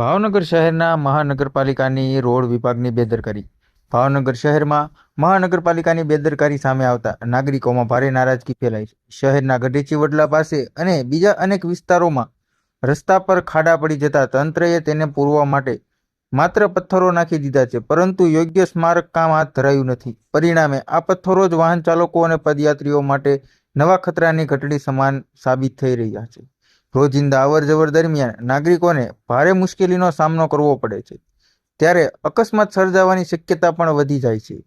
ભાવનગર શહેરના મહાનગરપાલિકાની રોડ વિભાગની બેદરકારી. ભાવનગર શહેરમાં મહાનગરપાલિકાની બેદરકારી સામે આવતા નાગરિકોમાં ભારે નારાજગી ફેલાઈ છે. શહેરના ગઢેચી વડલા પાસે અને બીજા અનેક વિસ્તારોમાં રસ્તા પર ખાડા પડી જતા તંત્રએ તેને પૂરવા માટે માત્ર પથ્થરો નાખી દીધા છે, પરંતુ યોગ્ય સ્મારક કામ હાથ ધરાયું નથી. પરિણામે આ પથ્થરો જ વાહન ચાલકો અને પદયાત્રીઓ માટે નવા ખતરાની ઘટડી સમાન સાબિત થઈ રહ્યા છે. રોજિંદા અવરજવર દરમિયાન નાગરિકોને ભારે મુશ્કેલીનો સામનો કરવો પડે છે. ત્યારે અકસ્માત સર્જાવાની શક્યતા પણ વધી જાય છે.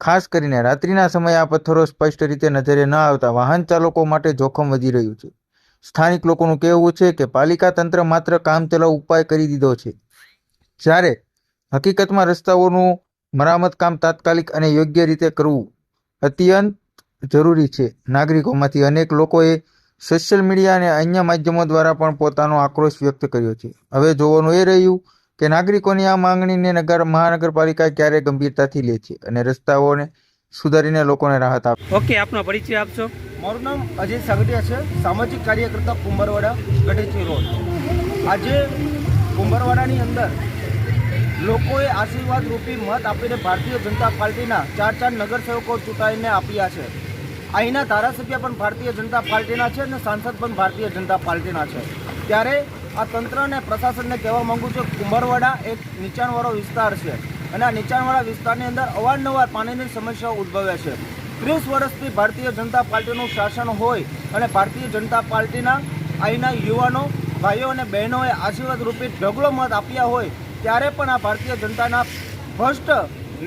ખાસ કરીને રાત્રિના સમયે આ પથ્થરો સ્પષ્ટ રીતે નજરે ન આવતા વાહન ચાલકો માટે જોખમ વધી રહ્યું છે. સ્થાનિક લોકોનું કહેવું છે કે પાલિકા તંત્ર માત્ર કામચલાઉ ઉપાય કરી દીધો છે. જ્યારે હકીકતમાં રસ્તાઓનું મરામત કામ તાત્કાલિક અને યોગ્ય રીતે કરવું અત્યંત જરૂરી છે. નાગરિકોમાંથી અનેક લોકોએ સોશિયલ મીડિયા અને અન્ય માધ્યમો દ્વારા પણ પોતાનો આક્રોશ વ્યક્ત કર્યો છે. હવે જોવાનું એ રહ્યું કે નાગરિકોની આ માંગણીને નગર મહાનગરપાલિકા ક્યારે ગંભીરતાથી લે છે અને રસ્તાઓને સુધારીને લોકોને રાહત આપે. ઓકે આપનો પરિચય આપશો? મારું નામ અજય સાગઠિયા છે સામાજિક કાર્યકર્તા કુંભરવાડા ગઢેચી રોડ. આજે કુંભરવાડાની અંદર લોકોએ આશીર્વાદ રૂપી મત આપીને ભારતીય જનતા પાર્ટીના ચાર ચાર નગરસેવકો ચૂંટાઈને આપ્યા છે. અહીંના ધારાસભ્ય પણ ભારતીય જનતા પાર્ટીના છે અને સાંસદ પણ ભારતીય જનતા પાર્ટીના છે. ત્યારે આ તંત્ર અને પ્રશાસનને કહેવા માગું છું, કુંભરવાડા એક નીચાણવાળો વિસ્તાર છે અને આ નીચાણવાળા વિસ્તારની અંદર અવારનવાર પાણીની સમસ્યાઓ ઉદ્ભવે છે. ત્રીસ વર્ષથી ભારતીય જનતા પાર્ટીનું શાસન હોય અને ભારતીય જનતા પાર્ટીના અહીંના યુવાનો, ભાઈઓ અને બહેનોએ આશીર્વાદ રૂપી ઢગલો મત આપ્યા હોય, ત્યારે પણ આ ભારતીય જનતાના ભ્રષ્ટ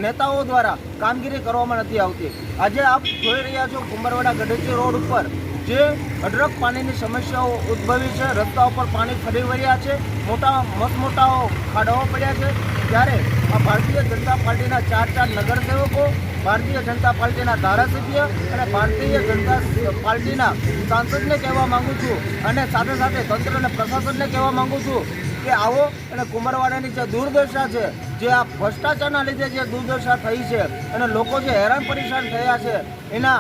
નેતાઓ દ્વારા કામગીરી કરવામાં નથી આવતી. આજે આપ જોઈ રહ્યા છો કુંભરવાડા ગઢેચી રોડ ઉપર જે અઢળક પાણીની સમસ્યાઓ ઉદ્ભવી છે. રસ્તા ઉપર પાણી ફરી વળ્યા છે. મોટા મત મોટાઓ ખાડાઓ પડ્યા છે. ત્યારે આ ભારતીય જનતા પાર્ટીના ચાર ચાર નગરસેવકો, ભારતીય જનતા પાર્ટીના ધારાસભ્ય અને ભારતીય જનતા પાર્ટીના સાંસદને કહેવા માંગુ છું અને સાથે સાથે તંત્ર અને પ્રશાસનને કહેવા માંગુ છું કે આવો અને કુંભરવાડાની જે દુર્દશા છે, જે આ ભ્રષ્ટાચારના લીધે જે દુર્દશા થઈ છે અને લોકો જે હેરાન પરેશાન થયા છે, એના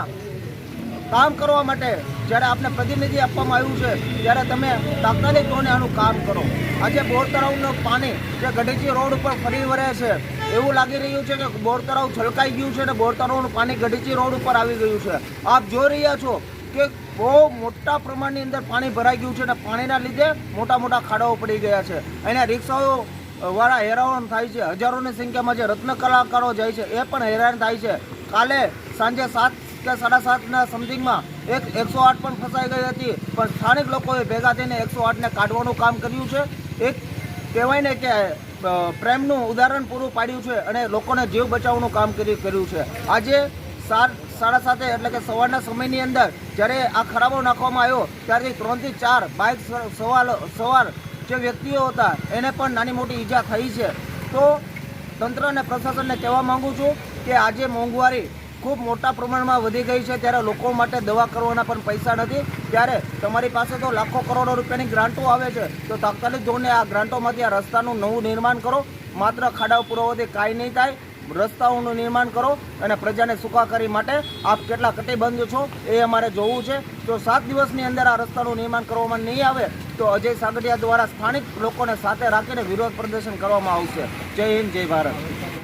કામ કરવા માટે જ્યારે આપને પ્રતિનિધિ આપવામાં આવ્યું છે, ત્યારે તમે તાત્કાલિક ધોરણે આનું કામ કરો? આજે બોરતળાવનું પાણી જે ગઢીચી રોડ ઉપર ફરી વળે છે, એવું લાગી રહ્યું છે કે બોરતરાવ છલકાઈ ગયું છે અને બોરતરાવનું પાણી ગઢીચી રોડ ઉપર આવી ગયું છે. આપ જોઈ રહ્યા છો કે બહુ મોટા પ્રમાણની અંદર પાણી ભરાઈ ગયું છે અને પાણીના લીધે મોટા મોટા ખાડાઓ પડી ગયા છે. અહીંયા રિક્ષાઓ વાળા હેરાન થાય છે. હજારોની સંખ્યામાં જે રત્ન કલાકારો જાય છે, એ પણ હેરાન થાય છે. કાલે સાંજે સાત કે સાડા સાતના સમથિંગમાં એક એકસો આઠ પણ ફસાઈ ગઈ હતી, પણ સ્થાનિક લોકોએ ભેગા થઈને એકસો આઠને કાઢવાનું કામ કર્યું છે. એક કહેવાય ને કે પ્રેમનું ઉદાહરણ પૂરું પાડ્યું છે અને લોકોને જીવ બચાવવાનું કામ કરી- કર્યું છે. આજે સાત સાડા સાતે એટલે કે સવારના સમયની અંદર જ્યારે આ ખરાબો નાખવામાં આવ્યો, ત્યારથી ત્રણથી ચાર બાઇક સવાર સવાર જે વ્યક્તિઓ હતા, એને પણ નાની મોટી ઈજા થઈ છે. તો તંત્ર અને પ્રશાસનને કહેવા માંગુ છું કે આજે મોંઘવારી ખૂબ મોટા પ્રમાણમાં વધી ગઈ છે, ત્યારે લોકો માટે દવા કરવાના પણ પૈસા નથી. ત્યારે તમારી પાસે તો લાખો કરોડો રૂપિયાની ગ્રાન્ટો આવે છે, તો તાત્કાલિક ધોરણે આ ગ્રાન્ટોમાંથી આ રસ્તાનું નવું નિર્માણ કરો. માત્ર ખાડા પુરાવાથી કાંઈ નહીં થાય. રસ્તાઓનું નિર્માણ કરો અને પ્રજાને સુખાકારી માટે આપ કેટલા કટિબંધ છો એ અમારે જોવું છે. જો સાત દિવસની અંદર આ રસ્તાનું નિર્માણ કરવામાં નહીં આવે, તો અજય સાગરિયા દ્વારા સ્થાનિક લોકોને સાથે રાખીને વિરોધ પ્રદર્શન કરવામાં આવશે. જય હિન્દ, જય ભારત.